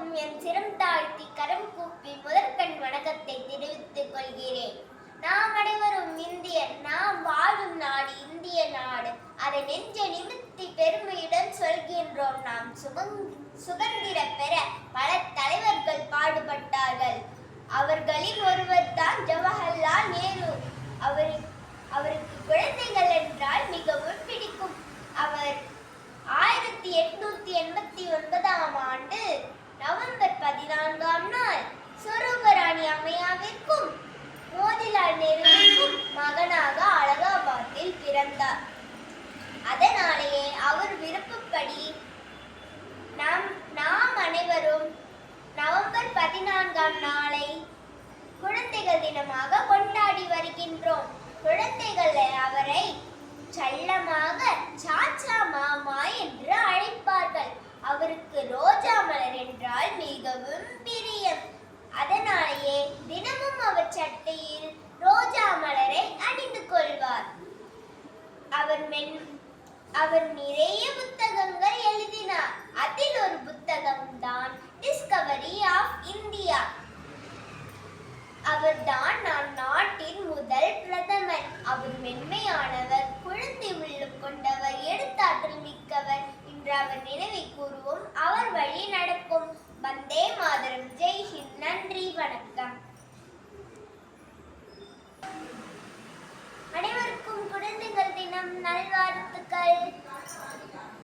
அனைவருக்கும் என் சிரம் தாழ்த்தி கரம் கூப்பி முதற்கண் வணக்கத்தை தெரிவித்துக் கொள்கிறேன். நாம் அனைவரும் இந்தியன் நாம் வாழும் நாடு இந்திய நாடு. அதை நெஞ்ச நிமித்தி பெருமையுடன் சொல்கின்றோம் நாம். சுகங் சுதந்திர பெற பல தலைவர்கள் பாடுபட்டார்கள். அவர் அம்மையாவிற்கும் மோதிலால் நேருவிற்கும் மகனாக அலகாபாத்தில் பிறந்தார். அதனாலேயே அவர் விருப்பப்படி சட்டையில் ரோஜா மலரை அணிந்து கொள்வார். அவர் மென் அவர் நிறைய புத்தகங்கள் எழுதினார். அதில் ஒரு புத்தகம் தான் டிஸ்கவரி ஆஃப் இந்தியா அவர்தான் நான் நாட்டின் முதல் பிரதமர். அவர்